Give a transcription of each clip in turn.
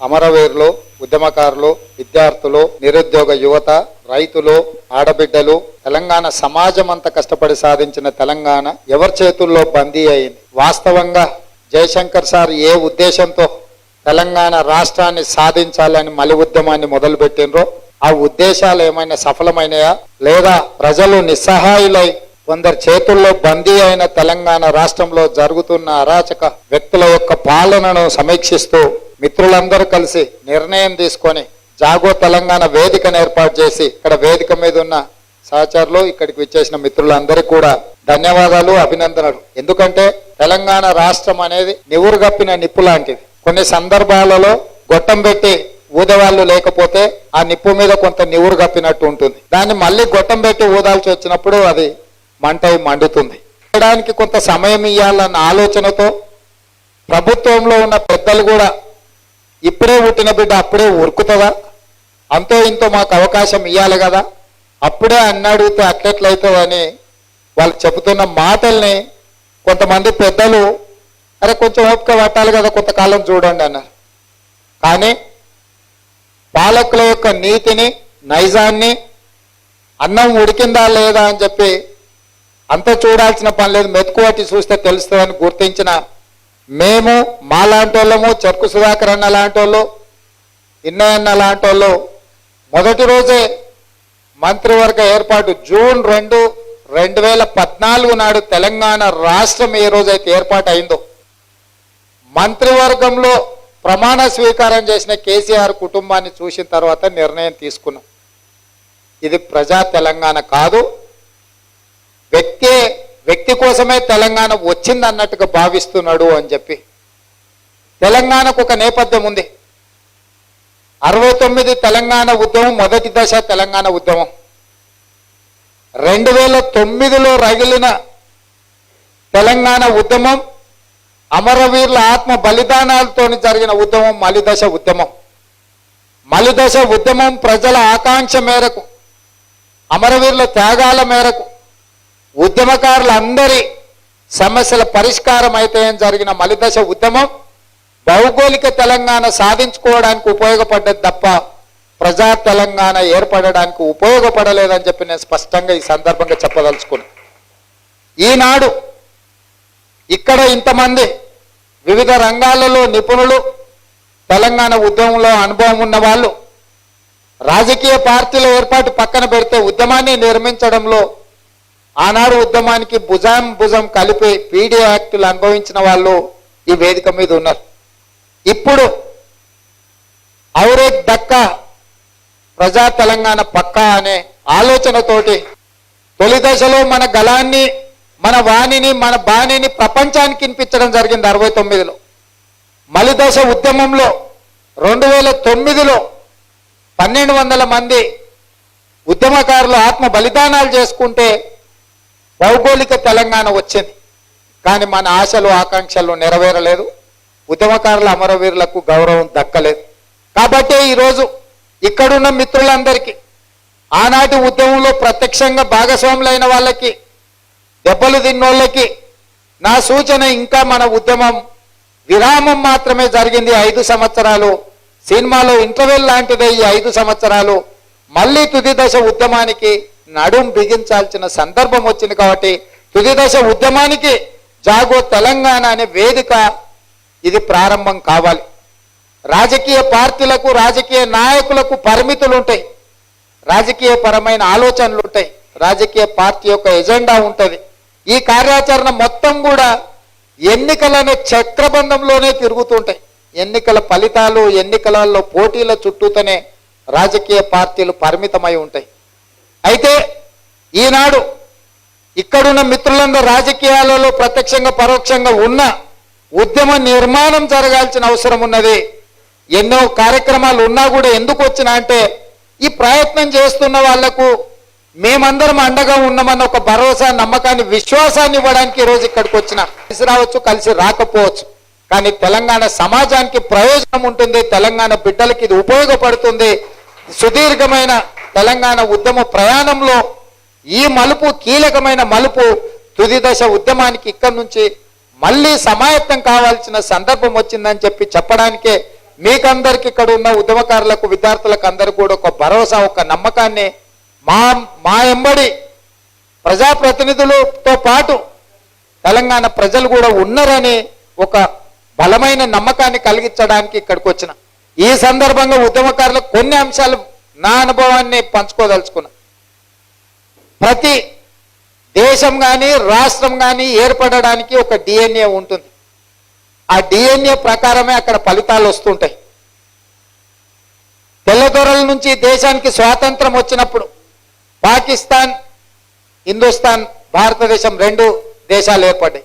అమరవీరులు ఉద్యమకారులు విద్యార్థులు నిరుద్యోగ యువత రైతులు ఆడబిడ్డలు తెలంగాణ సమాజం అంతా కష్టపడి సాధించిన తెలంగాణ ఎవరి చేతుల్లో బందీ అయింది? వాస్తవంగా జయశంకర్ సార్ ఏ ఉద్దేశంతో తెలంగాణ రాష్ట్రాన్ని సాధించాలని మలి ఉద్యమాన్ని మొదలుపెట్టినరో ఆ ఉద్దేశాలు ఏమైనా సఫలమైనయా? లేదా ప్రజలు నిస్సహాయులై కొందరు చేతుల్లో బందీ అయిన తెలంగాణ రాష్ట్రంలో జరుగుతున్న అరాచక వ్యక్తుల యొక్క పాలనను సమీక్షిస్తూ మిత్రులందరూ కలిసి నిర్ణయం తీసుకొని జాగో తెలంగాణ వేదికను ఏర్పాటు చేసి ఇక్కడ వేదిక మీద ఉన్న సహచరులు ఇక్కడికి విచ్చేసిన మిత్రులందరికీ కూడా ధన్యవాదాలు అభినందనలు. ఎందుకంటే తెలంగాణ రాష్ట్రం అనేది నివురుగప్పిన నిప్పు లాంటిది. కొన్ని సందర్భాలలో గొట్టం పెట్టి ఊదవాళ్ళు లేకపోతే ఆ నిప్పు మీద కొంత నివురు కప్పినట్టు ఉంటుంది. దాన్ని మళ్ళీ గొట్టం పెట్టి ఊదాల్సి వచ్చినప్పుడు అది మంట మండుతుంది. చేయడానికి కొంత సమయం ఇవ్వాలన్న ఆలోచనతో ప్రభుత్వంలో ఉన్న పెద్దలు కూడా ఇప్పుడే పుట్టిన బిడ్డ అప్పుడే ఉరుకుతుందా? అంతో ఇంతో మాకు అవకాశం ఇవ్వాలి కదా. అప్పుడే అన్నడిగితే అట్లెట్లయితుందని వాళ్ళు చెబుతున్న మాటల్ని కొంతమంది పెద్దలు అరే కొంచెం ఓపిక పట్టాలి కదా కొంతకాలం చూడండి అన్నారు. కానీ పాలకుల యొక్క నీతిని నైజాన్ని అన్నం ఉడికిందా లేదా అని చెప్పి అంత చూడాల్సిన పని లేదు. మెతుకువట్టి చూస్తే తెలుస్తుందని గుర్తించిన మేము మాలాంటి వాళ్ళము చెరుకు సుధాకర్ అన్న లాంటి వాళ్ళు ఇన్నయన్న లాంటి వాళ్ళు మొదటి రోజే మంత్రివర్గ ఏర్పాటు జూన్ రెండు రెండు వేల పద్నాలుగు నాడు తెలంగాణ రాష్ట్రం ఏ రోజైతే ఏర్పాటు అయిందో మంత్రివర్గంలో ప్రమాణ స్వీకారం చేసిన కేసీఆర్ కుటుంబాన్ని చూసిన తర్వాత నిర్ణయం తీసుకున్నాం. ఇది ప్రజా తెలంగాణ కాదు. వ్యక్తే వ్యక్తి కోసమే తెలంగాణ వచ్చింది అన్నట్టుగా భావిస్తున్నాడు అని చెప్పి. తెలంగాణకు ఒక నేపథ్యం ఉంది. అరవై తొమ్మిది తెలంగాణ ఉద్యమం మొదటి దశ తెలంగాణ ఉద్యమం. రెండు వేల తొమ్మిదిలో రగిలిన తెలంగాణ ఉద్యమం అమరవీరుల ఆత్మ బలిదానాలతో జరిగిన ఉద్యమం మలిదశ ఉద్యమం. మలిదశ ఉద్యమం ప్రజల ఆకాంక్ష మేరకు అమరవీరుల త్యాగాల మేరకు ఉద్యమకారులందరి సమస్యల పరిష్కారం అయితే జరిగిన మలిదశ ఉద్యమం భౌగోళిక తెలంగాణ సాధించుకోవడానికి ఉపయోగపడ్డది తప్ప ప్రజా తెలంగాణ ఏర్పడడానికి ఉపయోగపడలేదని చెప్పి నేను స్పష్టంగా ఈ సందర్భంగా చెప్పదలుచుకున్నా. ఈనాడు ఇక్కడ ఇంతమంది వివిధ రంగాలలో నిపుణులు తెలంగాణ ఉద్యమంలో అనుభవం ఉన్న వాళ్ళు రాజకీయ పార్టీల ఏర్పాటు పక్కన పెడితే ఉద్యమాన్ని నిర్మించడంలో ఆనాడు ఉద్యమానికి భుజం భుజం కలిపి పీడీ యాక్టులు అనుభవించిన వాళ్ళు ఈ వేదిక మీద ఉన్నారు. ఇప్పుడు ఔరేక్ దక్క ప్రజా తెలంగాణ పక్కా అనే ఆలోచనతోటి తొలి దశలో మన గలాన్ని మన వాణిని మన బాణిని ప్రపంచానికి వినిపించడం జరిగింది అరవై తొమ్మిదిలో. మలిదశ ఉద్యమంలో రెండు వేల తొమ్మిదిలో పన్నెండు వందల మంది ఉద్యమకారులు ఆత్మ బలిదానాలు చేసుకుంటే భౌగోళిక తెలంగాణ వచ్చింది. కానీ మన ఆశలు ఆకాంక్షలు నెరవేరలేదు. ఉద్యమకారుల అమరవీరులకు గౌరవం దక్కలేదు. కాబట్టి ఈరోజు ఇక్కడున్న మిత్రులందరికీ ఆనాటి ఉద్యమంలో ప్రత్యక్షంగా భాగస్వాములైన వాళ్ళకి దెబ్బలు తిన్నోళ్ళకి నా సూచన ఇంకా మన ఉద్యమం విరామం మాత్రమే జరిగింది. ఐదు సంవత్సరాలు సినిమాలో ఇంటర్వెల్ లాంటిదే ఈ ఐదు సంవత్సరాలు. మళ్ళీ తుది దశ ఉద్యమానికి నడుం బిగించాల్సిన సందర్భం వచ్చింది కాబట్టి తుది దశ ఉద్యమానికి జాగో తెలంగాణ అనే వేదిక ఇది ప్రారంభం కావాలి. రాజకీయ పార్టీలకు రాజకీయ నాయకులకు పరిమితులు ఉంటాయి రాజకీయ పరమైన ఆలోచనలు ఉంటాయి రాజకీయ పార్టీ యొక్క ఎజెండా ఉంటుంది. ఈ కార్యాచరణ మొత్తం కూడా ఎన్నికలనే చక్రబంధంలోనే తిరుగుతుంటాయి. ఎన్నికల ఫలితాలు ఎన్నికలలో పోటీల చుట్టూతోనే రాజకీయ పార్టీలు పరిమితమై ఉంటాయి. అయితే ఈనాడు ఇక్కడున్న మిత్రులందరూ రాజకీయాలలో ప్రత్యక్షంగా పరోక్షంగా ఉన్న ఉద్యమ నిర్మాణం జరగాల్సిన అవసరం ఉన్నది. ఎన్నో కార్యక్రమాలు ఉన్నా కూడా ఎందుకు వచ్చినా అంటే ఈ ప్రయత్నం చేస్తున్న వాళ్ళకు మేమందరం అండగా ఉన్నామన్న ఒక భరోసా నమ్మకాన్ని విశ్వాసాన్ని ఇవ్వడానికి ఈరోజు ఇక్కడికి వచ్చిన కలిసి రావచ్చు కలిసి రాకపోవచ్చు. కానీ తెలంగాణ సమాజానికి ప్రయోజనం ఉంటుంది. తెలంగాణ బిడ్డలకి ఇది ఉపయోగపడుతుంది. సుదీర్ఘమైన తెలంగాణ ఉద్యమ ప్రయాణంలో ఈ మలుపు కీలకమైన మలుపు తుది దశ ఉద్యమానికి ఇక్కడి నుంచి మళ్ళీ సమాయత్తం కావాల్సిన సందర్భం వచ్చిందని చెప్పి చెప్పడానికే మీకందరికి ఇక్కడ ఉన్న ఉద్యమకారులకు విద్యార్థులకు అందరూ కూడా ఒక భరోసా ఒక నమ్మకాన్ని మా మా ఎంబడి ప్రజాప్రతినిధులతో పాటు తెలంగాణ ప్రజలు కూడా ఉన్నారని ఒక బలమైన నమ్మకాన్ని కలిగించడానికి ఇక్కడికి వచ్చిన. ఈ సందర్భంగా ఉద్యమకారులకు కొన్ని అంశాలు నా అనుభవాన్ని పంచుకోదలుచుకున్నా. ప్రతి దేశం కానీ రాష్ట్రం కానీ ఏర్పడడానికి ఒక డిఎన్ఏ ఉంటుంది. ఆ డిఎన్ఏ ప్రకారమే అక్కడ ఫలితాలు వస్తుంటాయి. తెల్లదొరల నుంచి దేశానికి స్వాతంత్రం వచ్చినప్పుడు పాకిస్తాన్ హిందుస్థాన్ భారతదేశం రెండు దేశాలు ఏర్పడ్డాయి.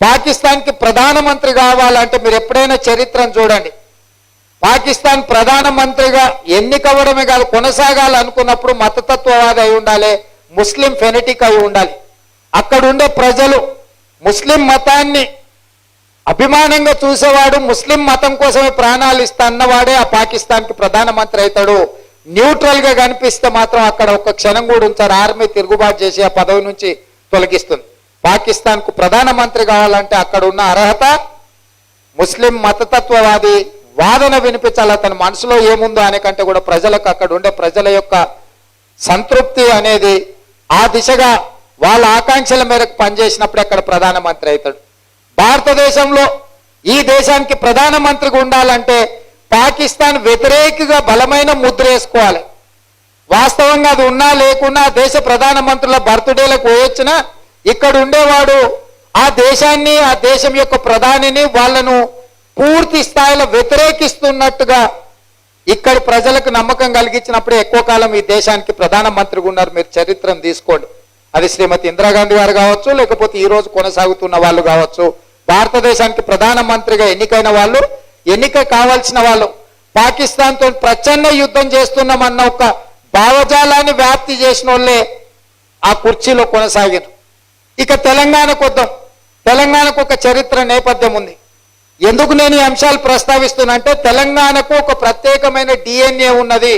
పాకిస్తాన్కి ప్రధానమంత్రి కావాలంటే మీరు ఎప్పుడైనా చరిత్రను చూడండి. పాకిస్తాన్ ప్రధానమంత్రిగా ఎన్నికవ్వడమే కాదు కొనసాగాలనుకున్నప్పుడు మతతత్వవాది అయి ఉండాలి ముస్లిం ఫెనటిక్ అయి ఉండాలి. అక్కడుండే ప్రజలు ముస్లిం మతాన్ని అభిమానంగా చూసేవాడు ముస్లిం మతం కోసమే ప్రాణాలు ఇస్తా అన్నవాడే ఆ పాకిస్తాన్కి ప్రధానమంత్రి అవుతాడు. న్యూట్రల్గా కనిపిస్తే మాత్రం అక్కడ ఒక క్షణం కూడా ఉంచారు. ఆర్మీ తిరుగుబాటు చేసి ఆ పదవి నుంచి తొలగిస్తుంది. పాకిస్తాన్కు ప్రధానమంత్రి కావాలంటే అక్కడ ఉన్న అర్హత ముస్లిం మతతత్వవాది వాదన వినిపించాలి అతని మనసులో ఏముందో అనే కంటే కూడా ప్రజలకు అక్కడ ఉండే ప్రజల యొక్క సంతృప్తి అనేది ఆ దిశగా వాళ్ళ ఆకాంక్షల మేరకు పనిచేసినప్పుడు అక్కడ ప్రధానమంత్రి అవుతాడు. భారతదేశంలో ఈ దేశానికి ప్రధానమంత్రిగా ఉండాలంటే పాకిస్తాన్ వ్యతిరేకగా బలమైన ముద్ర వేసుకోవాలి. వాస్తవంగా అది ఉన్నా లేకున్నా దేశ ప్రధానమంత్రుల బర్త్డేలకు పోయొచ్చినా ఇక్కడ ఉండేవాడు ఆ దేశాన్ని ఆ దేశం యొక్క ప్రధానిని వాళ్ళను పూర్తి స్థాయిలో వ్యతిరేకిస్తున్నట్టుగా ఇక్కడ ప్రజలకు నమ్మకం కలిగించినప్పుడే ఎక్కువ కాలం ఈ దేశానికి ప్రధానమంత్రిగా ఉన్నారు. మీరు చరిత్రను తీసుకోండి. అది శ్రీమతి ఇందిరాగాంధీ గారు కావచ్చు లేకపోతే ఈ రోజు కొనసాగుతున్న వాళ్ళు కావచ్చు. భారతదేశానికి ప్రధానమంత్రిగా ఎన్నికైన వాళ్ళు ఎన్నిక కావాల్సిన వాళ్ళు పాకిస్తాన్తో ప్రచండ యుద్ధం చేస్తున్నామన్న ఒక భావజాలాన్ని వ్యాప్తి చేసిన వాళ్ళే ఆ కుర్చీలో కొనసాగారు ఇక తెలంగాణకు వద్దాం. తెలంగాణకు ఒక చరిత్ర నేపథ్యం ఉంది. ఎందుకు నేను ఈ అంశాలు ప్రస్తావిస్తున్నానంటే తెలంగాణకు ఒక ప్రత్యేకమైన డిఎన్ఏ ఉన్నది.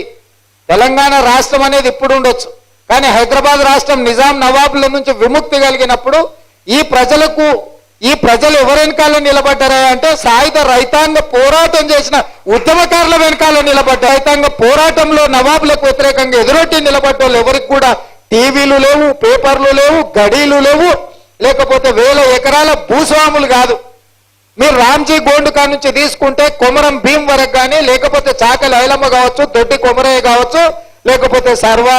తెలంగాణ రాష్ట్రం అనేది ఇప్పుడు ఉండొచ్చు. కానీ హైదరాబాద్ రాష్ట్రం నిజాం నవాబుల నుంచి విముక్తి కలిగినప్పుడు ఈ ప్రజలకు ఈ ప్రజలు ఎవరి వెనకాల నిలబడ్డారా అంటే సాయుధ రైతాంగ పోరాటం చేసిన ఉద్యమకారుల వెనకాల నిలబడ్డారు. రైతాంగ పోరాటంలో నవాబులకు వ్యతిరేకంగా ఎదురొట్టి నిలబడ్డ ఎవరికి కూడా టీవీలు లేవు పేపర్లు లేవు గడీలు లేవు. లేకపోతే వేల ఎకరాల భూస్వాములు కాదు. మీరు రామ్జీ గోండు కా నుంచి తీసుకుంటే కొమరం భీం వరకు కానీ లేకపోతే చాకలి ఐలమ్మ కావచ్చు దొడ్డి కొమరయ్య కావచ్చు లేకపోతే సర్వా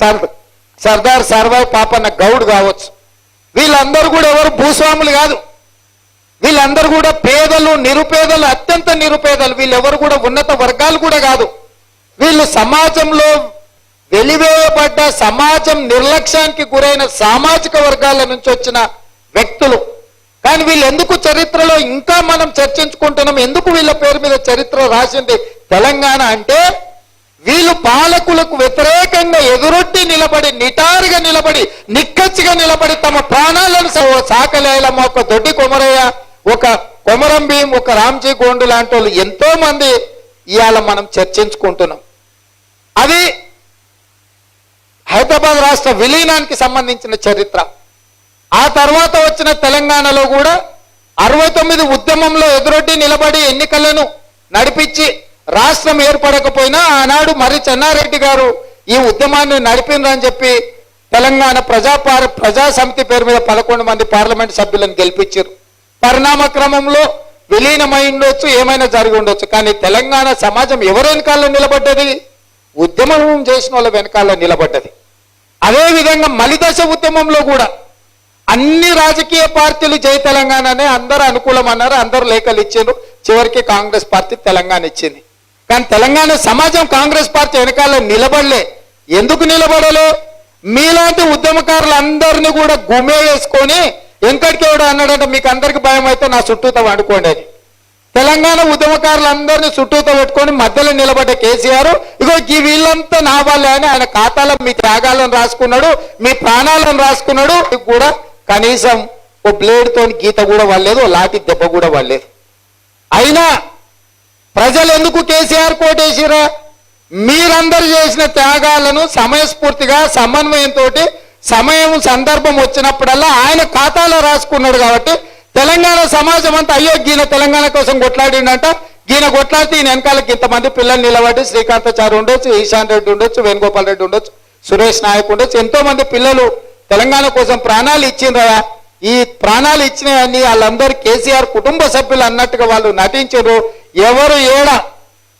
సర్ సర్దార్ సర్వాయ్ పాపన్న గౌడ్ కావచ్చు. వీళ్ళందరూ కూడా ఎవరు భూస్వాములు కాదు. వీళ్ళందరూ కూడా పేదలు నిరుపేదలు అత్యంత నిరుపేదలు. వీళ్ళెవరు కూడా ఉన్నత వర్గాలు కూడా కాదు. వీళ్ళు సమాజంలో వెలివేయబడ్డ సమాజం నిర్లక్ష్యానికి గురైన సామాజిక వర్గాల నుంచి వచ్చిన వ్యక్తులు. కానీ వీళ్ళు ఎందుకు చరిత్రలో ఇంకా మనం చర్చించుకుంటున్నాం? ఎందుకు వీళ్ళ పేరు మీద చరిత్ర రాసింది? తెలంగాణ అంటే వీళ్ళు పాలకులకు వ్యతిరేకంగా ఎదురొట్టి నిలబడి నిటారుగా నిలబడి నిక్కచ్చిగా నిలబడి తమ ప్రాణాలను స- సాకలేలమ్మ ఒక దొడ్డి కొమరయ్య ఒక కొమరం భీం ఒక రామ్జీ గోండు లాంటి వాళ్ళు ఎంతో మంది ఇవాళ మనం చర్చించుకుంటున్నాం. అది హైదరాబాద్ రాష్ట్ర విలీనానికి సంబంధించిన చరిత్ర. ఆ తర్వాత వచ్చిన తెలంగాణలో కూడా అరవై తొమ్మిది ఉద్యమంలో ఎదురొడ్డి నిలబడి ఎన్నికలను నడిపించి రాష్ట్రం ఏర్పడకపోయినా ఆనాడు మరి చెన్నారెడ్డి గారు ఈ ఉద్యమాన్ని నడిపిందని చెప్పి తెలంగాణ ప్రజాపార ప్రజా సమితి పేరు మీద పదకొండు మంది పార్లమెంట్ సభ్యులను గెలిపించారు పరిణామ క్రమంలో విలీనమై ఉండొచ్చు ఏమైనా జరిగి ఉండొచ్చు. కానీ తెలంగాణ సమాజం ఎవరి వెనకాల నిలబడ్డది? ఉద్యమం చేసిన వాళ్ళ వెనకాల నిలబడ్డది. అదేవిధంగా మలిదశ ఉద్యమంలో కూడా అన్ని రాజకీయ పార్టీలు జై తెలంగాణనే అందరూ అనుకూలం అన్నారు అందరూ లేఖలు ఇచ్చారు చివరికి కాంగ్రెస్ పార్టీ తెలంగాణ ఇచ్చింది. కానీ తెలంగాణ సమాజం కాంగ్రెస్ పార్టీ వెనకాల నిలబడలే. ఎందుకు నిలబడలే? మీలాంటి ఉద్యమకారులు అందరినీ కూడా గుమే వేసుకొని వెంకటికేవుడు అన్నాడంటే మీకు అందరికి భయం అయితే నా చుట్టూతో వండుకోండి అని. తెలంగాణ ఉద్యమకారులు అందరినీ చుట్టూతో పెట్టుకొని మధ్యలో నిలబడ్డ కేసీఆర్ ఇగో ఈ వీళ్ళంతా నా వాళ్ళే అని ఆయన ఖాతాలో మీ త్యాగాలను రాసుకున్నాడు మీ ప్రాణాలను రాసుకున్నాడు. ఇది కూడా కనీసం ఓ బ్లేడ్తో గీత కూడా వాళ్ళేదు ఓ లాఠీ దెబ్బ కూడా వాళ్ళలేదు అయినా ప్రజలు ఎందుకు కేసీఆర్ కోటేసిరా మీరందరూ చేసిన త్యాగాలను సమయస్ఫూర్తిగా సమన్వయంతో సమయం సందర్భం వచ్చినప్పుడల్లా ఆయన ఖాతాలో రాసుకున్నాడు కాబట్టి తెలంగాణ సమాజం అంతా అయ్యో గీన తెలంగాణ కోసం కొట్లాడిండంట. గీన కొట్లాడితే ఈయన వెనకాలకి ఇంతమంది పిల్లలు నిలబడి శ్రీకాంతాచారి ఉండొచ్చు ఈశాన్ రెడ్డి ఉండొచ్చు వేణుగోపాల్ రెడ్డి ఉండొచ్చు సురేష్ నాయక్ ఉండొచ్చు ఎంతో మంది పిల్లలు తెలంగాణ కోసం ప్రాణాలు ఇచ్చిండ్రయా ఈ ప్రాణాలు ఇచ్చినవన్నీ వాళ్ళందరూ కేసీఆర్ కుటుంబ సభ్యులు అన్నట్టుగా వాళ్ళు నటించారు. ఎవరు ఏడ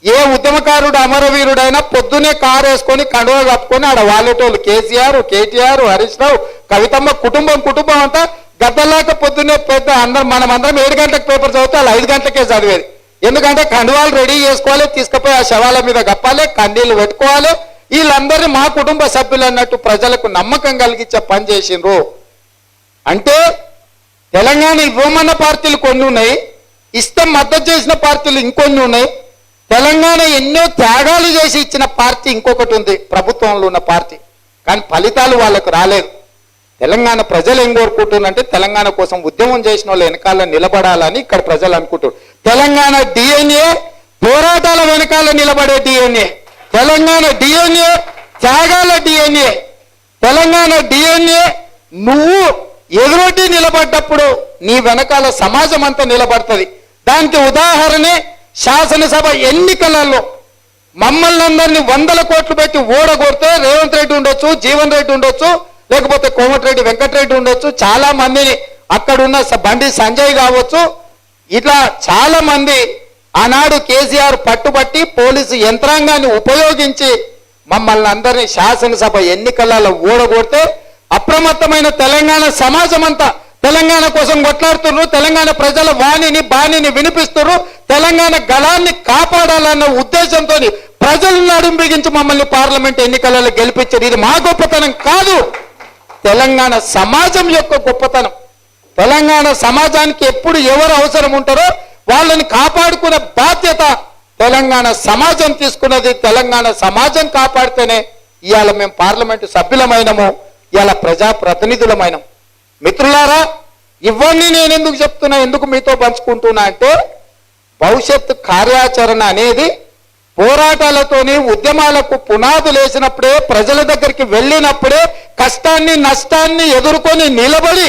ఏ ఉద్యమకారుడు అమరవీరుడైనా పొద్దునే కారు వేసుకొని కండువ కప్పుకొని ఆడ వాళ్ళేటోళ్ళు కేసీఆర్ కేటీఆర్ హరీష్ రావు కవితమ్మ కుటుంబం కుటుంబం అంతా గద్దలాక పొద్దున్నే పెద్ద అందరం మనం అందరం ఏడు గంటలకు పేపర్ చదివితే వాళ్ళు ఐదు గంటలకే చదివేది. ఎందుకంటే కండువాలు రెడీ చేసుకోవాలి తీసుకుపోయి ఆ శవాల మీద కప్పాలి కండీలు పెట్టుకోవాలి వీళ్ళందరినీ మా కుటుంబ సభ్యులు అన్నట్టు ప్రజలకు నమ్మకం కలిగించే పని చేసిండ్రు. అంటే తెలంగాణ ఇవ్వమన్న పార్టీలు కొన్ని ఉన్నాయి ఇష్టం మద్దతు చేసిన పార్టీలు ఇంకొన్ని ఉన్నాయి. తెలంగాణ ఎన్నో త్యాగాలు చేసి ఇచ్చిన పార్టీ ఇంకొకటి ఉంది ప్రభుత్వంలో ఉన్న పార్టీ. కానీ ఫలితాలు వాళ్ళకు రాలేదు. తెలంగాణ ప్రజలు ఏం కోరుకుంటున్నారంటే తెలంగాణ కోసం ఉద్యమం చేసిన వాళ్ళు వెనకాల నిలబడాలని ఇక్కడ ప్రజలు అనుకుంటారు తెలంగాణ డిఎన్ఏ పోరాటాల వెనకాల నిలబడే డిఎన్ఏ తెలంగాణ డిఎన్ఏ త్యాగాల డిఎన్ఏ తెలంగాణ డిఎన్ఏ నువ్వు ఎదురొడ్డి నిలబడ్డప్పుడు నీ వెనకాల సమాజం అంతా నిలబడుతుంది. దానికి ఉదాహరణే శాసనసభ ఎన్నికలలో మమ్మల్ని అందరినీ వందల కోట్లు పెట్టి ఓడగొడితే రేవంత్ రెడ్డి ఉండొచ్చు జీవన్ రెడ్డి ఉండొచ్చు లేకపోతే కోమటిరెడ్డి వెంకటరెడ్డి ఉండొచ్చు చాలా మందిని అక్కడున్న స- బండి సంజయ్ కావచ్చు. ఇట్లా చాలా మంది ఆనాడు కేసీఆర్ పట్టుబట్టి పోలీసు యంత్రాంగాన్ని ఉపయోగించి మమ్మల్ని అందరినీ శాసనసభ ఎన్నికలలో ఓడగొడితే అప్రమత్తమైన తెలంగాణ సమాజం అంతా తెలంగాణ కోసం కొట్లాడుతున్నారు తెలంగాణ ప్రజల వాణిని బాణిని వినిపిస్తున్నారు తెలంగాణ గళాన్ని కాపాడాలన్న ఉద్దేశంతో ప్రజలను నడుంబిగించి మమ్మల్ని పార్లమెంట్ ఎన్నికలలో గెలిపించారు. ఇది మా గొప్పతనం కాదు. తెలంగాణ సమాజం యొక్క గొప్పతనం. తెలంగాణ సమాజానికి ఎప్పుడు ఎవరు అవసరం ఉంటారో వాళ్ళని కాపాడుకునే బాధ్యత తెలంగాణ సమాజం తీసుకున్నది. తెలంగాణ సమాజం కాపాడితేనే ఇవాళ మేము పార్లమెంటు సభ్యులమైనము ఇవాళ ప్రజాప్రతినిధులమైనం మిత్రులారా ఇవన్నీ నేను ఎందుకు చెప్తున్నా ఎందుకు మీతో పంచుకుంటున్నా అంటే భవిష్యత్తు కార్యాచరణ అనేది పోరాటాలతోని ఉద్యమాలకు పునాదులు వేసినప్పుడే ప్రజల దగ్గరికి వెళ్ళినప్పుడే కష్టాన్ని నష్టాన్ని ఎదుర్కొని నిలబడి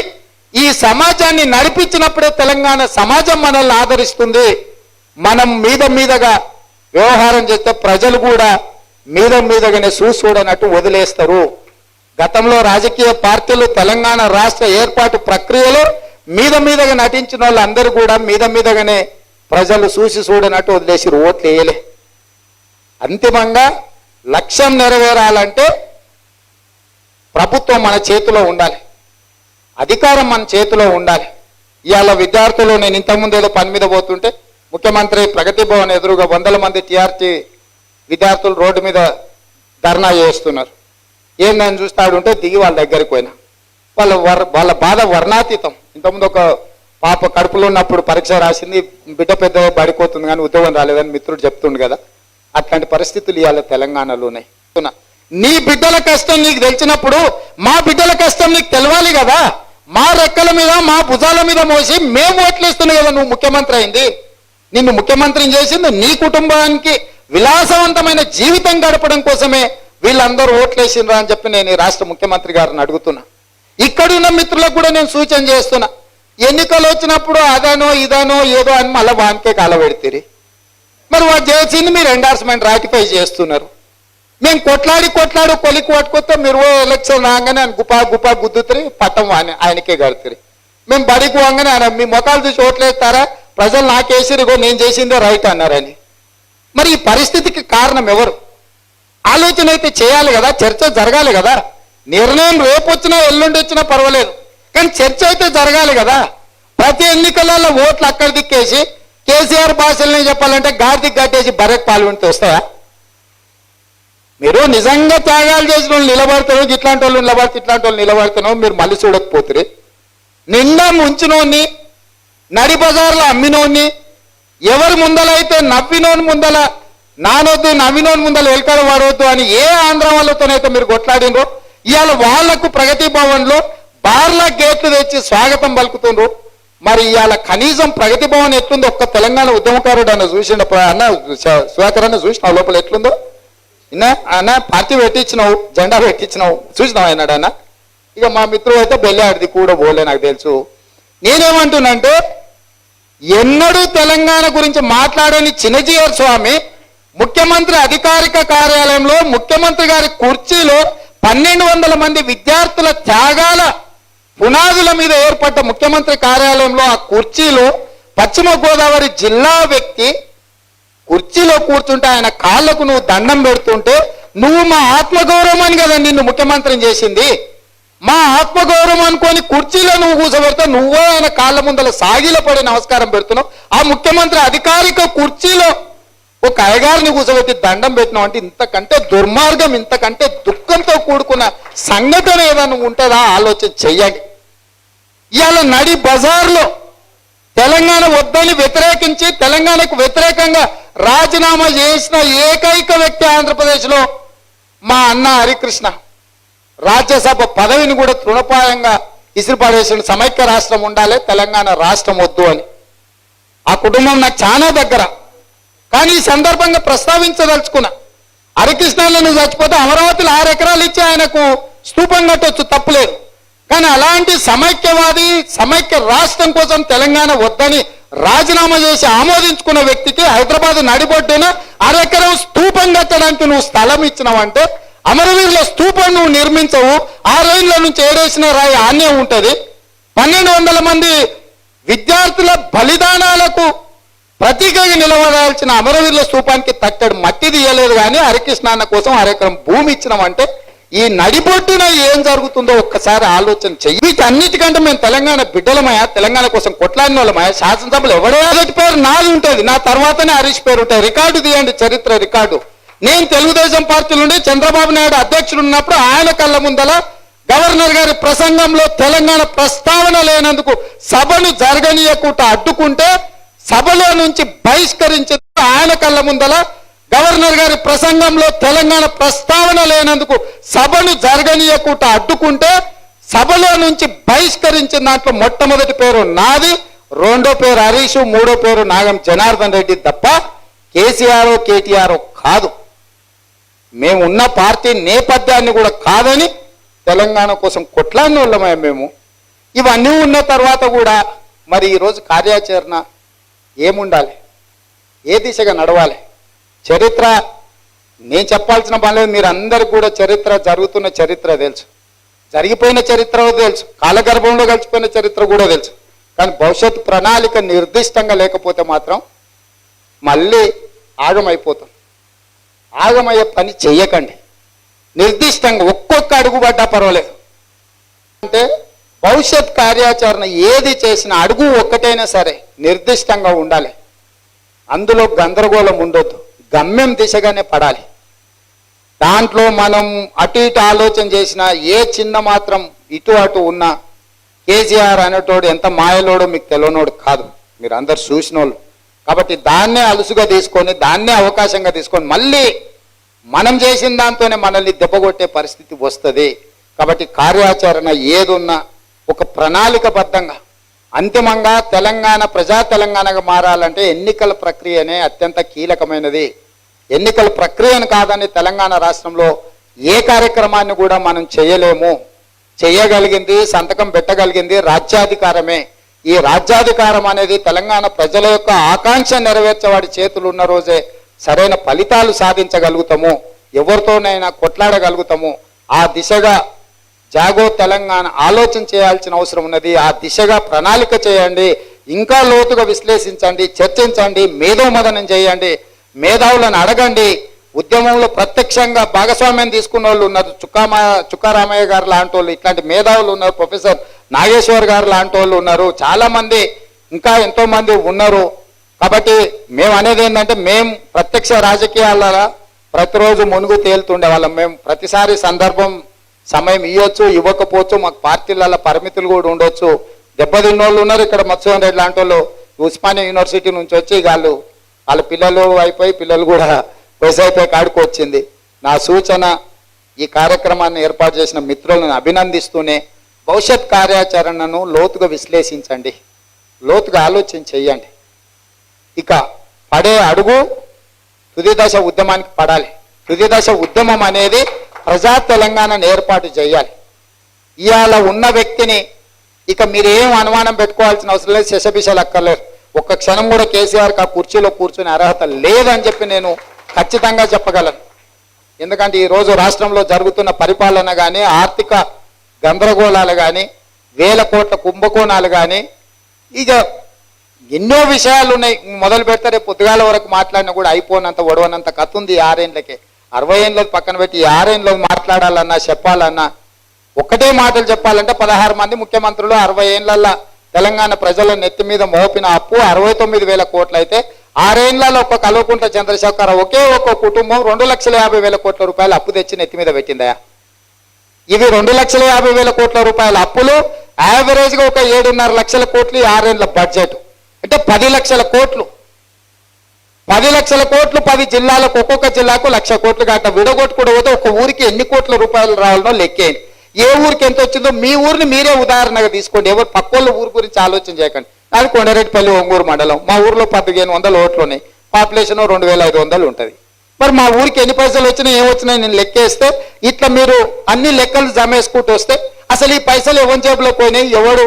ఈ సమాజాన్ని నడిపించినప్పుడే తెలంగాణ సమాజం మనల్ని ఆదరిస్తుంది. మనం మీద మీదగా వ్యవహారం చేస్తే ప్రజలు కూడా మీద మీదగానే చూడనట్టు వదిలేస్తారు. గతంలో రాజకీయ పార్టీలు తెలంగాణ రాష్ట్ర ఏర్పాటు ప్రక్రియలో మీద మీదగా నటించిన వాళ్ళందరూ కూడా మీద మీదగానే ప్రజలు చూసి చూడనట్టు వదిలేసి ఓట్లు వేయలే. అంతిమంగా లక్ష్యం నెరవేరాలంటే ప్రభుత్వం మన చేతిలో ఉండాలి. అధికారం మన చేతిలో ఉండాలి. ఇవాళ విద్యార్థులు నేను ఇంతకుముందు ఏదో పని మీద పోతుంటే ముఖ్యమంత్రి ప్రగతి భవన్ ఎదురుగా వందల మంది టీఆర్టీ విద్యార్థులు రోడ్డు మీద ధర్నా చేస్తున్నారు. ఏందని చూస్తాడుంటే దిగి వాళ్ళ దగ్గరికి పోయినా. వాళ్ళ వర్ వాళ్ళ బాధ వర్ణాతీతం. ఇంతకుముందు ఒక పాప కడుపులో ఉన్నప్పుడు పరీక్ష రాసింది బిడ్డ పెద్ద పడిపోతుంది కానీ ఉద్యోగం రాలేదని మిత్రుడు చెప్తుండు కదా. అట్లాంటి పరిస్థితులు ఇవాళ తెలంగాణలో ఉన్నాయి. నీ బిడ్డల కష్టం నీకు తెలిసినప్పుడు మా బిడ్డల కష్టం నీకు తెలవాలి కదా. మా రెక్కల మీద మా భుజాల మీద మోసి మేము ఓట్లేస్తున్నావు కదా నువ్వు ముఖ్యమంత్రి అయింది. నిన్ను ముఖ్యమంత్రిని చేసింది నీ కుటుంబానికి విలాసవంతమైన జీవితం గడపడం కోసమే వీళ్ళందరూ ఓట్లేసిండ్రు అని చెప్పి నేను ఈ రాష్ట్ర ముఖ్యమంత్రి గారిని అడుగుతున్నా. ఇక్కడున్న మిత్రులకు కూడా నేను సూచన చేస్తున్నా. ఎన్నికలు వచ్చినప్పుడు అదనో ఇదనో ఏదో అని మళ్ళీ వానికే కాలబెడితే మరి వాడు చేసింది మీరు ఎండార్స్మెంట్ రాటిఫై చేస్తున్నారు. మేము కొట్లాడి కొట్లాడి కొలికి పట్టుకొస్తే మీరు ఓ ఎలక్షన్ రాగానే ఆయన గుపా గుపా గుద్దుతారు పట్టం ఆయన ఆయనకే కడుతుంది మేము బడికి పోగానే ఆయన మీ ముఖాలు చూసి ఓట్లేస్తారా ప్రజలు నాకేసిరుగో నేను చేసిందే రైట్ అన్నారని. మరి ఈ పరిస్థితికి కారణం ఎవరు? ఆలోచన అయితే చేయాలి కదా చర్చ జరగాలి కదా. నిర్ణయం రేపు వచ్చినా ఎల్లుండి వచ్చినా పర్వాలేదు. కానీ చర్చ అయితే జరగాలి కదా. ప్రతి ఎన్నికలలో ఓట్లు అక్కడ దిక్కేసి కేసీఆర్ భాషల్ని చెప్పాలంటే గాదికి కట్టేసి బరెక్ పాల్గొంటే వస్తాయా? మీరు నిజంగా త్యాగాలు చేసిన వాళ్ళు నిలబడతారు ఇట్లాంటి వాళ్ళు నిలబడితే ఇట్లాంటి వాళ్ళు నిలబడుతున్నావు మీరు మళ్ళీ చూడకపోతురు నిండా ముంచినోని నడి బజార్లో అమ్మినోని ఎవరి ముందలైతే నవ్వినోని ముందల నానొద్దు నవ్వినోని ముందల ఎలకలు వాడవద్దు అని ఏ ఆంధ్ర వాళ్ళతోనైతే మీరు కొట్లాడినరో ఇవాళ వాళ్ళకు ప్రగతి భవన్లో బార్ల గేట్లు తెచ్చి స్వాగతం పలుకుతుండ్రు. మరి ఇవాళ కనీసం ప్రగతి భవన్ ఎట్లుందో ఒక్క తెలంగాణ ఉద్యమకారుడు అన్న చూసిన అన్న సుధాకర్ అన్న చూసిన లోపల ఎట్లుందో? నిన్న అన్న పార్టీ పెట్టించినావు జెండా పెట్టించినావు. చూసినావు అన్నాడు అన్న ఇక మా మిత్రుడు అయితే బెల్లాడిది కూడా పోలే నాకు తెలుసు. నేనేమంటున్నంటే ఎన్నడూ తెలంగాణ గురించి మాట్లాడని చిన్నజీవర్ స్వామి ముఖ్యమంత్రి అధికారిక కార్యాలయంలో ముఖ్యమంత్రి గారి కుర్చీలో పన్నెండు వందల మంది విద్యార్థుల త్యాగాల పునాదుల మీద ఏర్పడ్డ ముఖ్యమంత్రి కార్యాలయంలో ఆ కుర్చీలో పశ్చిమ గోదావరి జిల్లా వ్యక్తి కుర్చీలో కూర్చుంటే ఆయన కాళ్ళకు నువ్వు దండం పెడుతుంటే నువ్వు మా ఆత్మగౌరవం అని కదా నిన్ను ముఖ్యమంత్రిని చేసింది. మా ఆత్మగౌరవం అనుకొని కుర్చీలో నువ్వు కూర్చోబెడితే నువ్వే ఆయన కాళ్ళ ముందల సాగిలో పడి నమస్కారం పెడుతున్నావు. ఆ ముఖ్యమంత్రి అధికారిక కుర్చీలో ఒక అయ్యగారిని కూర్చోబెట్టి దండం పెట్టినావు అంటే ఇంతకంటే దుర్మార్గం ఇంతకంటే దుఃఖంతో కూడుకున్న సంఘటన ఏదైనా ఉంటుందా? ఆలోచన చెయ్యండి. ఇవాళ నడి బజార్లో తెలంగాణ వద్దని వ్యతిరేకించి తెలంగాణకు వ్యతిరేకంగా రాజీనామా చేసిన ఏకైక వ్యక్తి ఆంధ్రప్రదేశ్లో మా అన్న హరికృష్ణ. రాజ్యసభ పదవిని కూడా తృణపాయంగా ఇసిరిపడేసిన సమైక్య రాష్ట్రం ఉండాలి తెలంగాణ రాష్ట్రం వద్దు అని. ఆ కుటుంబం నాకు చాలా దగ్గర. కానీ ఈ సందర్భంగా ప్రస్తావించదలుచుకున్నా. హరికృష్ణలో నువ్వు చచ్చిపోతే అమరావతిలో ఆరు ఎకరాలు ఇచ్చి ఆయనకు స్తూపం కట్టొచ్చు తప్పులేదు కానీ అలాంటి సమైక్యవాది సమైక్య రాష్ట్రం కోసం తెలంగాణ వద్దని రాజీనామా చేసి ఆమోదించుకున్న వ్యక్తికి హైదరాబాద్ నడిబొడ్డున అరెకరం స్థూపం కట్టడానికి నువ్వు స్థలం ఇచ్చినావంటే అమరవీరుల స్థూపం నువ్వు నిర్మించవు. ఆ రైన్ల నుంచి ఏడేసిన రాయి ఆన్యం ఉంటుంది. పన్నెండు వందల మంది విద్యార్థుల బలిదానాలకు ప్రతీకగా నిలబడాల్సిన అమరవీరుల స్థూపానికి తక్కడు మట్టి తీయలేదు కానీ హరికృష్ణాన్న కోసం అరెకరం భూమి ఇచ్చినామంటే ఈ నడిబొట్టున ఏం జరుగుతుందో ఒక్కసారి ఆలోచన చెయ్యి. వీటన్నిటికంటే మేము తెలంగాణ బిడ్డలమయా తెలంగాణ కోసం కొట్లాడిన వాళ్ళమయా శాసనసభలు ఎవడో మొదటి పేరు నాది ఉంటుంది. నా తర్వాతనే హరీష్ పేరు ఉంటుంది రికార్డు తీయండి చరిత్ర రికార్డు. నేను తెలుగుదేశం పార్టీ నుండి చంద్రబాబు నాయుడు అధ్యక్షుడు ఉన్నప్పుడు ఆయన కళ్ళ ముందల గవర్నర్ గారి ప్రసంగంలో తెలంగాణ ప్రస్తావన లేనందుకు సభను జరగనీయకుండా అడ్డుకుంటే సభలో నుంచి బహిష్కరించే ఆయన కళ్ళ ముందల గవర్నర్ గారి ప్రసంగంలో తెలంగాణ ప్రస్తావన లేనందుకు సభను జరగనీయకుండా అడ్డుకుంటే సభలో నుంచి బహిష్కరించిన దాంట్లో మొట్టమొదటి పేరు నాది రెండో పేరు హరీష్ మూడో పేరు నాగం జనార్దన్ రెడ్డి తప్ప కేసీఆర్ కేటీఆర్ కాదు. మేము ఉన్న పార్టీ నేపథ్యాన్ని కూడా కాదని తెలంగాణ కోసం కొట్లాడిన వాళ్ళమే మేము. ఇవన్నీ ఉన్న తర్వాత కూడా మరి ఈరోజు కార్యాచరణ ఏముండాలి? ఏ దిశగా నడవాలి? చరిత్ర నేను చెప్పాల్సిన పని లేదు మీరు అందరికి కూడా చరిత్ర జరుగుతున్న చరిత్ర తెలుసు. జరిగిపోయిన చరిత్ర తెలుసు. కాలగర్భంలో కలిసిపోయిన చరిత్ర కూడా తెలుసు. కానీ భవిష్యత్ ప్రణాళిక నిర్దిష్టంగా లేకపోతే మాత్రం మళ్ళీ ఆగమైపోతాం. ఆగమయ్యే పని చెయ్యకండి. నిర్దిష్టంగా ఒక్కొక్క అడుగు పడ్డా పర్వాలేదు. అంటే భవిష్యత్ కార్యాచరణ ఏది చేసినా అడుగు ఒక్కటైనా సరే నిర్దిష్టంగా ఉండాలి. అందులో గందరగోళం ఉండొద్దు. గమ్యం దిశగానే పడాలి. దాంట్లో మనం అటు ఇటు ఆలోచన చేసినా ఏ చిన్న మాత్రం ఇటు అటు ఉన్నా కేసీఆర్ అనేటోడు ఎంత మాయలోడో మీకు తెలియనోడు కాదు. మీరు అందరు చూసిన కాబట్టి దాన్నే అలుసుగా తీసుకొని దాన్నే అవకాశంగా తీసుకొని మళ్ళీ మనం చేసిన దాంతోనే మనల్ని దెబ్బగొట్టే పరిస్థితి వస్తుంది. కాబట్టి కార్యాచరణ ఏదున్నా ఒక ప్రణాళికబద్ధంగా అంతిమంగా తెలంగాణ ప్రజా తెలంగాణగా మారాలంటే ఎన్నికల ప్రక్రియనే అత్యంత కీలకమైనది. ఎన్నికల ప్రక్రియను కాదని తెలంగాణ రాష్ట్రంలో ఏ కార్యక్రమాన్ని కూడా మనం చేయలేము. చేయగలిగింది సంతకం పెట్టగలిగింది రాజ్యాధికారమే. ఈ రాజ్యాధికారం అనేది తెలంగాణ ప్రజల యొక్క ఆకాంక్ష నెరవేర్చేవాడి చేతులు ఉన్న రోజే సరైన ఫలితాలు సాధించగలుగుతాము. ఎవరితోనైనా కొట్లాడగలుగుతాము. ఆ దిశగా జాగో తెలంగాణ ఆలోచన చేయాల్సిన అవసరం ఉన్నది. ఆ దిశగా ప్రణాళిక చేయండి. ఇంకా లోతుగా విశ్లేషించండి చర్చించండి మేధోమదనం చేయండి మేధావులను అడగండి. ఉద్యమంలో ప్రత్యక్షంగా భాగస్వామ్యం తీసుకున్న వాళ్ళు ఉన్నారు. చుక్కామా చుక్కారామయ్య గారు లాంటి వాళ్ళు ఇట్లాంటి మేధావులు ఉన్నారు. ప్రొఫెసర్ నాగేశ్వర్ గారు లాంటి వాళ్ళు ఉన్నారు. చాలా మంది ఇంకా ఎంతో మంది ఉన్నారు. కాబట్టి మేము అనేది ఏంటంటే మేము ప్రత్యక్ష రాజకీయాల ప్రతిరోజు మునుగు తేలుతుండే వాళ్ళం. మేము ప్రతిసారి సందర్భం సమయం ఇవ్వచ్చు ఇవ్వకపోవచ్చు మాకు పార్టీలలో పరిమితులు కూడా ఉండొచ్చు. దెబ్బతిన్న వాళ్ళు ఉన్నారు ఇక్కడ మత్స్యవన్ రెడ్డి లాంటి వాళ్ళు. ఉస్మానియా యూనివర్సిటీ నుంచి వచ్చి వాళ్ళు వాళ్ళ పిల్లలు అయిపోయి పిల్లలు కూడా వయసైపోయి అయిపోయి కాడికి వచ్చింది. నా సూచన ఈ కార్యక్రమాన్ని ఏర్పాటు చేసిన మిత్రులను అభినందిస్తూనే భవిష్యత్ కార్యాచరణను లోతుగా విశ్లేషించండి. లోతుగా ఆలోచన చెయ్యండి ఇక పడే అడుగు తుది దశ ఉద్యమానికి పడాలి. తుది దశ ఉద్యమం అనేది ప్రజా తెలంగాణను ఏర్పాటు చేయాలి. ఇవాళ ఉన్న వ్యక్తిని ఇక మీరేం అనుమానం పెట్టుకోవాల్సిన అవసరం లేదు శశభిషలు అక్కర్లేదు. ఒక్క క్షణం కూడా కేసీఆర్కి ఆ కుర్చీలో కూర్చునే అర్హత లేదని చెప్పి నేను ఖచ్చితంగా చెప్పగలను. ఎందుకంటే ఈరోజు రాష్ట్రంలో జరుగుతున్న పరిపాలన కానీ ఆర్థిక గందరగోళాలు కానీ వేల కోట్ల కుంభకోణాలు కానీ ఇక ఎన్నో విషయాలు ఉన్నాయి. మొదలు పెడితే రేపు పొద్దుగాల వరకు మాట్లాడినా కూడా అయిపోనంత ఒడవనంత కథ ఉంది ఆరేండ్లకే. అరవై ఏళ్ళది పక్కన పెట్టి ఈ మాట్లాడాలన్నా చెప్పాలన్నా ఒక్కటే మాటలు చెప్పాలంటే పదహారు మంది ముఖ్యమంత్రులు అరవై ఏళ్ళల్లో తెలంగాణ ప్రజల నెత్తి మీద మోపిన అప్పు అరవై తొమ్మిది వేల కోట్లు అయితే ఆరేళ్ళలో ఒక కల్వకుంట చంద్రశేఖర ఒకే ఒక కుటుంబం రెండు లక్షల యాభై వేల కోట్ల రూపాయలు అప్పు తెచ్చి నెత్తి మీద పెట్టిందయా ఇవి రెండు లక్షల యాభై వేల కోట్ల రూపాయల అప్పులు యావరేజ్గా ఒక ఏడున్నర లక్షల కోట్లు ఆరేళ్ళ బడ్జెట్. అంటే పది లక్షల కోట్లు. పది లక్షల కోట్లు పది జిల్లాలకు ఒక్కొక్క జిల్లాకు లక్ష కోట్లు కాక విడగొట్టుకుంటూ ఒక ఊరికి ఎన్ని కోట్ల రూపాయలు రావాలనో లెక్కేయండి ఏ ఊరికి ఎంత వచ్చిందో మీ ఊరిని మీరే ఉదాహరణగా తీసుకోండి. ఎవరు పక్కోళ్ళ ఊరి గురించి ఆలోచన చేయకండి. అది కొండరెడ్డిపల్లి ఒంగూరు మండలం. మా ఊర్లో పదిహేను వందల ఓట్లు ఉన్నాయి. పాపులేషన్ రెండు వేల ఐదు వందలు ఉంటుంది. మరి మా ఊరికి ఎన్ని పైసలు వచ్చినాయి ఏం వచ్చినాయి నేను లెక్కేస్తే ఇట్లా మీరు అన్ని లెక్కలు జమేసుకుంటూ వస్తే అసలు ఈ పైసలు ఎవరి జేబులో పోయినాయి? ఎవడు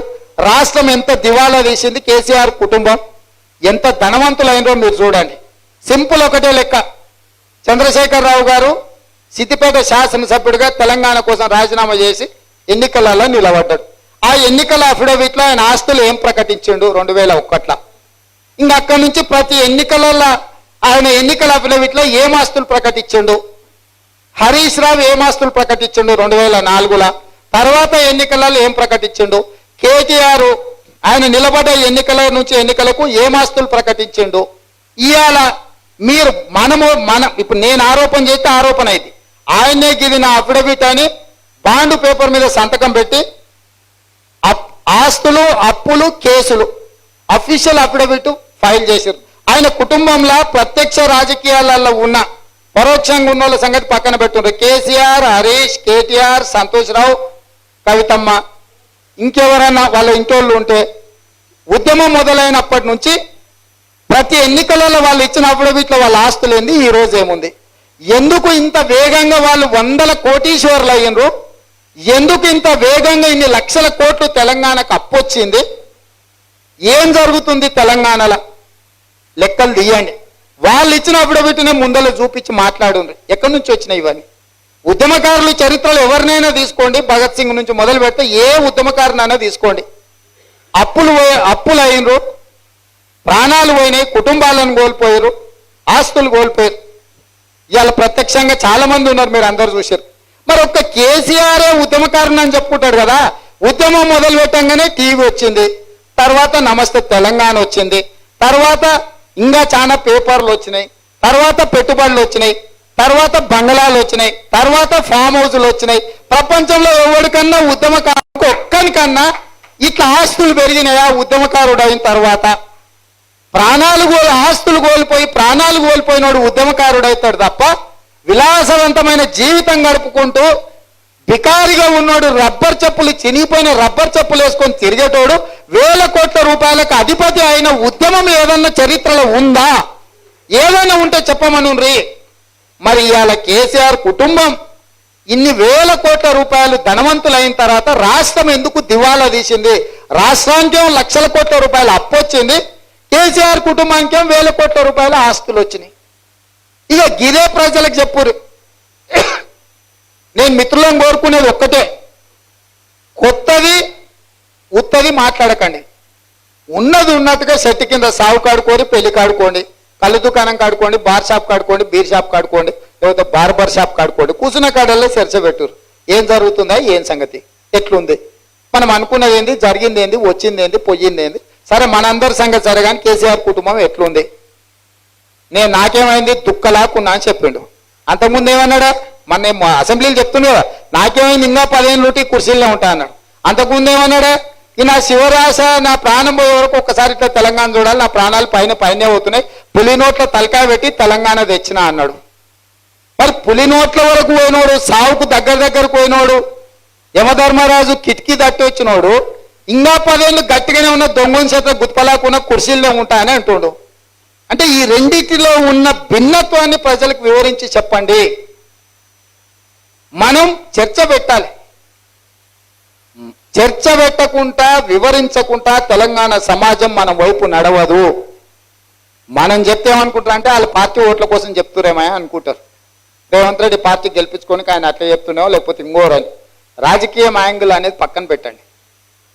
రాష్ట్రం ఎంత దివాలా తీసింది? కేసీఆర్ కుటుంబం ఎంత ధనవంతులైనరో మీరు చూడండి. సింపుల్ ఒకటే లెక్క. చంద్రశేఖరరావు గారు సిద్దిపేట శాసనసభ్యుడిగా తెలంగాణ కోసం రాజీనామా చేసి ఎన్నికలలో నిలబడ్డాడు. ఆ ఎన్నికల అఫిడవిట్లో ఆయన ఆస్తులు ఏం ప్రకటించిండు? రెండు వేల ఒక్కట్ల ఇంకా అక్కడి నుంచి ప్రతి ఎన్నికలలో ఆయన ఎన్నికల అఫిడవిట్లో ఏం ఆస్తులు ప్రకటించిండు? హరీష్ రావు ఏం ఆస్తులు ప్రకటించిండు రెండు వేల నాలుగులో? తర్వాత ఎన్నికలలో ఏం ప్రకటించిండు? కేటీఆర్ ఆయన నిలబడ్డ ఎన్నికల నుంచి ఎన్నికలకు ఏం ఆస్తులు ప్రకటించిండు? ఇవాళ మీరు మనము మన ఇప్పుడు నేను ఆరోపణ చేస్తే ఆరోపణ అయింది ఆయనే గిది నా అఫిడవిట్ అని బాండ్ పేపర్ మీద సంతకం పెట్టి అప్- ఆస్తులు అప్పులు కేసులు అఫీషియల్ అఫిడవిట్ ఫైల్ చేశారు. ఆయన కుటుంబంలో ప్రత్యక్ష రాజకీయాలలో ఉన్న పరోక్షంగా ఉన్న వాళ్ళ సంగతి పక్కన పెట్టుండ్రు కేసీఆర్ హరీష్ కేటీఆర్ సంతోష్ రావు కవితమ్మ ఇంకెవరైనా వాళ్ళ ఇంటోళ్ళు ఉంటే ఉద్యమం మొదలైనప్పటి నుంచి ప్రతి ఎన్నికలలో వాళ్ళు ఇచ్చిన అఫిడవిట్లో వాళ్ళ ఆస్తులు ఏంది? ఈ రోజు ఏముంది? ఎందుకు ఇంత వేగంగా వాళ్ళు వందల కోటీశ్వర్లు అయ్యిండ్రు? ఎందుకు ఇంత వేగంగా ఇన్ని లక్షల కోట్లు తెలంగాణకు అప్పొచ్చింది ఏం జరుగుతుంది తెలంగాణలో? లెక్కలు తీయండి. వాళ్ళు ఇచ్చిన అఫిడవిట్నే ముందర చూపించి మాట్లాడుండ్రు. ఎక్కడి నుంచి వచ్చినాయి ఇవన్నీ? ఉద్యమకారులు చరిత్రలో ఎవరినైనా తీసుకోండి. భగత్ సింగ్ నుంచి మొదలు పెడితే ఏ ఉద్యమకారునైనా తీసుకోండి. అప్పులు అప్పులు అయినరు. ప్రాణాలు పోయినాయి కుటుంబాలను కోల్పోయారు ఆస్తులు కోల్పోయారు. ఇవాళ ప్రత్యక్షంగా చాలా మంది ఉన్నారు మీరు అందరు చూశారు. మరి ఒక్క కేసీఆరే ఉద్యమకారుని అని చెప్పుకుంటాడు కదా. ఉద్యమం మొదలు పెట్టంగానే టీవీ వచ్చింది తర్వాత నమస్తే తెలంగాణ వచ్చింది తర్వాత ఇంకా చాలా పేపర్లు వచ్చినాయి తర్వాత పెట్టుబడులు వచ్చినాయి తర్వాత బంగళాలు వచ్చినాయి తర్వాత ఫామ్ హౌస్లు వచ్చినాయి. ప్రపంచంలో ఎవరికన్నా ఉద్యమకారులకు ఒక్కనికన్నా ఇట్లా ఆస్తులు పెరిగినాయా ఉద్యమకారుడు అయిన తర్వాత? ప్రాణాలు కోల్ ఆస్తులు కోల్పోయి ప్రాణాలు కోల్పోయినోడు ఉద్యమకారుడు అవుతాడు తప్ప విలాసవంతమైన జీవితం గడుపుకుంటూ బికారిగా ఉన్నోడు రబ్బర్ చెప్పులు చినిగిపోయిన రబ్బర్ చెప్పులు వేసుకొని తిరిగేటోడు వేల కోట్ల రూపాయలకు అధిపతి అయిన ఉద్యమం ఏదన్నా చరిత్రలో ఉందా? ఏదైనా ఉంటే చెప్పమనుండ్రి. మరి ఇవాళ కేసీఆర్ కుటుంబం ఇన్ని వేల కోట్ల రూపాయలు ధనవంతులైన తర్వాత రాష్ట్రం ఎందుకు దివాలా తీసింది? రాష్ట్రానికి లక్షల కోట్ల రూపాయలు అప్పొచ్చింది కేసీఆర్ కుటుంబానికేం వేల కోట్ల రూపాయల ఆస్తులు వచ్చినాయి. ఇక గిరే ప్రజలకు చెప్పురు నేను మిత్రులను కోరుకునేది ఒక్కటే. కొత్తది ఉత్తది మాట్లాడకండి. ఉన్నది ఉన్నట్టుగా చెట్టు కింద సాగు కాడుకోండి పెళ్ళి కాడుకోండి కళ్ళు దుకాణం కాడుకోండి బార్ షాప్ కాడుకోండి బీర్ షాప్ కాడుకోండి లేకపోతే బార్బర్ షాప్ కాడుకోండి కూర్చున్న కాడల్లో చర్చ పెట్టురు ఏం జరుగుతుందా ఏం సంగతి? ఎట్లుంది? మనం అనుకున్నది ఏంది జరిగింది ఏంది వచ్చింది ఏంది పోయింది ఏంది? సరే మనందరి సంగతి జరగాని కేసీఆర్ కుటుంబం ఎట్లుంది? నేను నాకేమైంది? దుఃఖలాక్కున్నా అని చెప్పిండు. అంతకుముందు ఏమన్నాడా? మన అసెంబ్లీలు చెప్తుండే కదా నాకేమైంది? ఇంకా పదిహేను లూటి కుర్చీల్లో ఉంటా అన్నాడు. అంతకుముందు ఏమన్నాడా? ఈ నా శివరాశ నా ప్రాణం పోయే వరకు ఒక్కసారి ఇట్లా తెలంగాణ చూడాలి నా ప్రాణాలు పైన పైనే అవుతున్నాయి పులి నోట్ల తలకాయ పెట్టి తెలంగాణ తెచ్చిన అన్నాడు. మరి పులి నోట్ల వరకు పోయినోడు సావుకు దగ్గర దగ్గరకు పోయినోడు యమధర్మరాజు కిటికీ దట్టి వచ్చినోడు ఇంకా పదేళ్ళు గట్టిగానే ఉన్న దొంగని చేత గుత్పలాకున్న కుర్చీల్లో ఉంటాయని అంటుండు. అంటే ఈ రెండిటిలో ఉన్న భిన్నత్వాన్ని ప్రజలకు వివరించి చెప్పండి. మనం చర్చ పెట్టాలి. చర్చ పెట్టకుండా వివరించకుండా తెలంగాణ సమాజం మన వైపు నడవదు. మనం చెప్తేమనుకుంటారు అంటే వాళ్ళ పార్టీ ఓట్ల కోసం చెప్తురేమో అనుకుంటారు. రేవంత్ రెడ్డి పార్టీ గెలిపించుకొని ఆయన అట్లా చెప్తున్నావు లేకపోతే ఇంకోరని. రాజకీయ యాంగిల్ అనేది పక్కన పెట్టండి.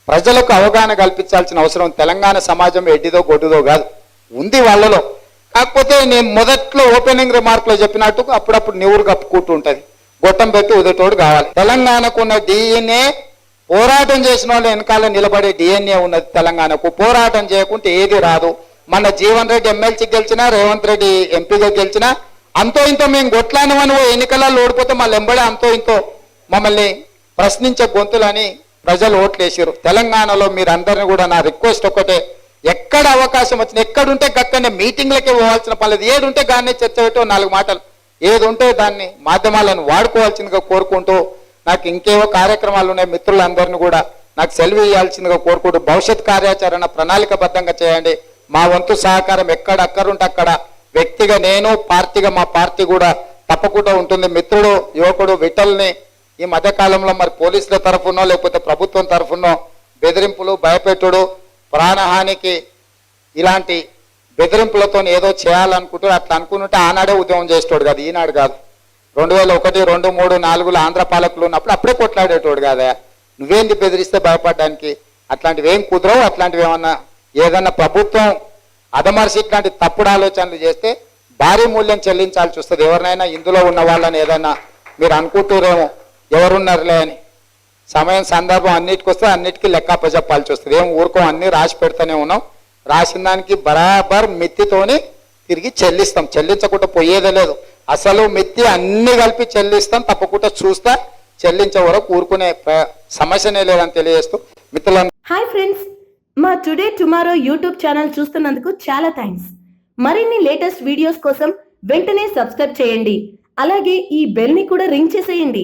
ప్రజలకు అవగాహన కల్పించాల్సిన అవసరం తెలంగాణ సమాజం ఎడ్డిదో గొడ్డుదో కాదు. ఉంది వాళ్ళలో. కాకపోతే నేను మొదట్లో ఓపెనింగ్ రిమార్క్లో చెప్పినట్టు అప్పుడప్పుడు నివురు కప్పుకుంటూ గొట్టం పెట్టి ఉదటోడు కావాలి. తెలంగాణకు ఉన్న డిఎన్ఏ పోరాటం చేసిన వాళ్ళు వెనకాల నిలబడే డిఎన్ఏ ఉన్నది తెలంగాణకు. పోరాటం చేయకుంటే ఏది రాదు. మన జీవన్ రెడ్డి ఎమ్మెల్సీ గెలిచినా రేవంత్ రెడ్డి ఎంపీగా గెలిచినా అంతో ఇంతో మేము గొట్లానమని ఓ ఎన్నికలలో ఓడిపోతే మళ్ళీ ఎంబడే అంతో ఇంతో మమ్మల్ని ప్రశ్నించే గొంతులని ప్రజలు ఓట్లేసారు తెలంగాణలో మీరు అందరిని కూడా నా రిక్వెస్ట్ ఒకటే ఎక్కడ అవకాశం వచ్చిన ఎక్కడుంటే గక్కనే మీటింగ్లకే పోవాల్సిన పర్లేదు లేదు ఏడుంటే గానే చర్చ పెట్టో నాలుగు మాటలు. ఏది ఉంటే దాన్ని మాధ్యమాలను వాడుకోవాల్సిందిగా కోరుకుంటూ నాకు ఇంకేవో కార్యక్రమాలు ఉన్నాయి మిత్రులందరినీ కూడా నాకు సెలవు ఇవ్వాల్సిందిగా కోరుకుంటూ భవిష్యత్ కార్యాచరణ ప్రణాళికబద్ధంగా చేయండి. మా వంతు సహకారం ఎక్కడ అక్కడుంటే అక్కడ. వ్యక్తిగా నేను పార్టీగా మా పార్టీ కూడా తప్పకుండా ఉంటుంది. మిత్రుడు యువకుడు విఠల్ని ఈ మధ్య కాలంలో మరి పోలీసుల తరఫునో లేకపోతే ప్రభుత్వం తరఫునో బెదిరింపులు భయపెట్టుడు ప్రాణహానికి ఇలాంటి బెదిరింపులతో ఏదో చేయాలనుకుంటూ అట్లా అనుకుంటే ఆనాడే ఉద్యమం చేసేటోడు కాదు ఈనాడు కాదు. రెండు వేల ఒకటి రెండు మూడు నాలుగులో ఆంధ్ర పాలకులు ఉన్నప్పుడు అప్పుడే కొట్లాడేటోడు కాదా. నువ్వేంది బెదిరిస్తే భయపడడానికి? అట్లాంటివి ఏం కుదరవు అట్లాంటివి ఏమన్నా ఏదన్నా ప్రభుత్వం అదమర్చి ఇట్లాంటి తప్పుడు ఆలోచనలు చేస్తే భారీ మూల్యం చెల్లించాల్సి వస్తుంది. ఎవరినైనా ఇందులో ఉన్న వాళ్ళని ఏదైనా మీరు అనుకుంటూరేమో ఎవరున్నారులే అని. సమయం సందర్భం అన్నిటికి వస్తే అన్నిటికీ లెక్క అప్పచెప్పాల్సి వస్తుంది. ఏం ఊరుకో అన్ని రాసి పెడుతూనే ఉన్నాం. రాసిన దానికి బరాబర్ మిత్తితోని తిరిగి చెల్లిస్తాం. చెల్లించకుండా పోయేదే లేదు. అసలు మిత్తి అన్ని కలిపి చెల్లిస్తాం తప్పకుండా చూస్తా చెల్లించే వరకు ఊరుకునే సమస్యనే లేదని తెలియజేస్తూ మిత్రులను హాయ్ ఫ్రెండ్స్ మా టుడే టుమారో యూట్యూబ్ ఛానల్ చూస్తున్నందుకు చాలా థ్యాంక్స్ మరిన్ని లేటెస్ట్ వీడియోస్ కోసం వెంటనే సబ్స్క్రైబ్ చేయండి. అలాగే ఈ బెల్ని కూడా రింగ్ చేసేయండి.